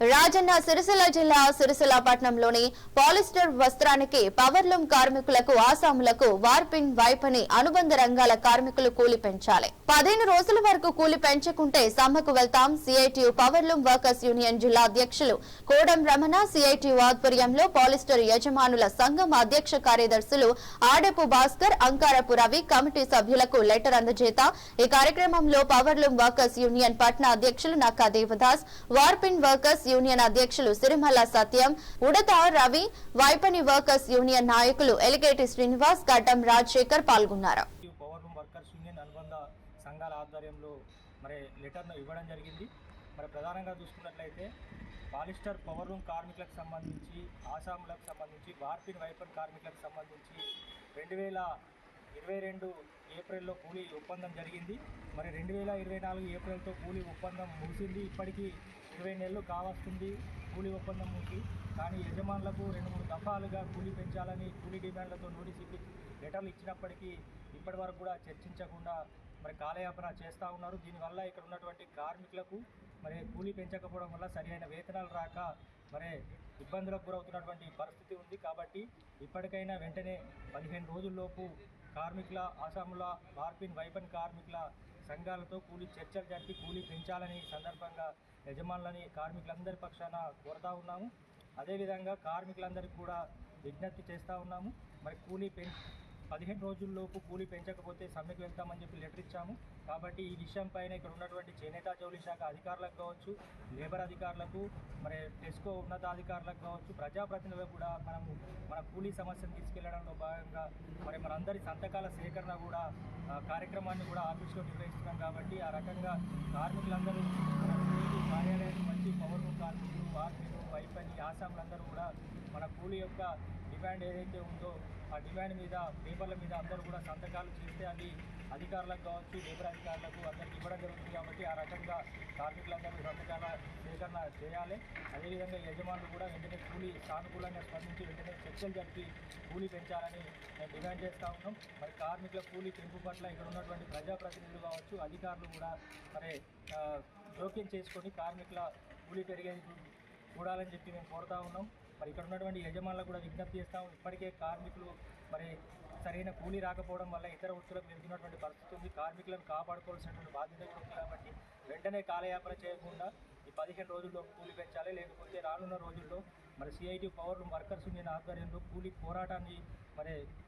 రాజన్న సిరిసిల్ల జిల్లా సిరిసిల్ల పట్టణంలోని polyester వస్త్రానికి powerloom కార్మికులకు ఆసాములకు వార్పిన్ వైపని అనుబంధ రంగాల కార్మికులు కూలి పెంచాలి. పదిహేను రోజుల వరకు కూలి పెంచకుంటే సమ్మెకు వెళ్తాం సిఐటియు పవర్లూమ్ వర్కర్స్ యూనియన్ జిల్లా అధ్యక్షులు కోడం రమణ సిఐటియు ఆధ్వర్యంలో పాలిస్టర్ యజమానుల సంఘం అధ్యక్ష కార్యదర్శులు ఆడెపు భాస్కర్ అంకారపు రవి కమిటీ సభ్యులకు లెటర్ అందజేత. ఈ కార్యక్రమంలో పవర్లూమ్ వర్కర్స్ యూనియన్ పట్న అధ్యక్షులు Nakka Devadas warping workers union అధ్యక్షులు సిరిమల్ల సత్యం ఉడత రవి వైపని వర్కర్స్ యూనియన్ నాయకులు ఎలిగేటి శ్రీనివాస్ గడ్డం రాజశేఖర్ పాల్గొన్నారు. పవర్ రూమ్ అనుబంధ సంఘాల ఆధ్వర్యంలో మరి లెటర్ను ఇవ్వడం జరిగింది. మరి ప్రధానంగా చూసుకున్నట్లయితే పాలిస్టర్ పవర్ రూమ్ కార్మికులకు సంబంధించి ఆసాములకు సంబంధించి వార్పిన్ వైపన్ కార్మికులకు సంబంధించి రెండు వేల ఇరవై రెండు ఏప్రిల్లో కూలీ ఒప్పందం జరిగింది. మరి రెండు వేల ఇరవై నాలుగు ఏప్రిల్తో కూలీ ఒప్పందం ముగిసింది. ఇప్పటికీ ఇరవై నెలలు కావాల్సింది కూలీ ఒప్పందం ఉంది. కానీ యజమానులకు రెండు మూడు దఫాలుగా కూలీ పెంచాలని కూలీ డిమాండ్లతో నోటీస్ ఇప్పి లెటర్లు ఇచ్చినప్పటికీ ఇప్పటి వరకు కూడా చర్చించకుండా మరి కాలయాపన చేస్తూ ఉన్నారు. దీనివల్ల ఇక్కడ ఉన్నటువంటి కార్మికులకు మరి కూలీ పెంచకపోవడం వల్ల సరైన వేతనాలు రాక మరి ఇబ్బందులకు గురవుతున్నటువంటి పరిస్థితి ఉంది. కాబట్టి ఇప్పటికైనా వెంటనే పదిహేను రోజుల్లోపు కార్మికుల అసాముల బార్పిన్ వైపన్ కార్మికుల సంఘాలతో కూలీ చర్చలు జరిపి కూలీ పెంచాలని సందర్భంగా యజమానులని కార్మికులందరి పక్షాన కోరుతా ఉన్నాము. అదేవిధంగా కార్మికులందరికీ కూడా విజ్ఞప్తి చేస్తూ ఉన్నాము. మరి కూలీ పెం పదిహేను రోజుల్లోపు కూలీ పెంచకపోతే సమ్మెకు వెళ్తామని చెప్పి లెటర్ ఇచ్చాము. కాబట్టి ఈ విషయంపైన ఇక్కడ ఉన్నటువంటి చేనేత జౌలి శాఖ అధికారులకు కావచ్చు లేబర్ అధికారులకు మరి టెస్కో ఉన్నతాధికారులకు కావచ్చు ప్రజాప్రతినిధులకు కూడా మనము మన కూలీ సమస్యను తీసుకెళ్ళడంలో భాగంగా మరి మనందరి సంతకాల సేకరణ కూడా కార్యక్రమాన్ని కూడా ఆఫీస్లో నిర్వహిస్తున్నాం కాబట్టి ఆ రకంగా కార్మికులందరూ మన కూలీ కార్యాలయానికి మంచి పవర్ రూమ్ కార్మికులు కార్మికులు ఆసాములందరూ కూడా మన కూలీ యొక్క డిమాండ్ ఏదైతే ఉందో ఆ డిమాండ్ మీద పేపర్ల మీద అందరూ కూడా సంతకాలు చేస్తే అది అధికారులకు కావచ్చు లేబర్ అధికారులకు అందరికి ఇవ్వడం జరుగుతుంది కాబట్టి ఆ రకంగా కార్మికులందరూ సంతకాల సేకరణ చేయాలి. అదేవిధంగా యజమానులు కూడా వెంటనే కూలీ సానుకూలంగా స్పందించి వెంటనే చర్చలు జరిపి కూలీ పెంచాలని మేము డిమాండ్ చేస్తూ ఉన్నాం. మరి కార్మికుల కూలీ పెంపు పట్ల ఇక్కడ ఉన్నటువంటి ప్రజాప్రతినిధులు కావచ్చు అధికారులు కూడా మరి జోక్యం చేసుకొని కార్మికుల కూలీ పెరిగే చూడాలని చెప్పి మేము కోరుతా ఉన్నాం. మరి ఇక్కడ ఉన్నటువంటి యజమానులకు కూడా విజ్ఞప్తి చేస్తాం. ఇప్పటికే కార్మికులు మరి సరైన కూలీ రాకపోవడం వల్ల ఇతర వృత్తులకు వెళ్తున్నటువంటి పరిస్థితి ఉంది. కార్మికులను కాపాడుకోవాల్సినటువంటి బాధ్యత కూడా ఉంది కాబట్టి వెంటనే కాలయాపన చేయకుండా ఈ పదిహేను రోజుల్లో కూలీ పెంచాలి. లేకపోతే రానున్న రోజుల్లో మరి సిఐటి పవర్ వర్కర్స్ యూనియన్ ఆధ్వర్యంలో కూలీ పోరాటాన్ని మరి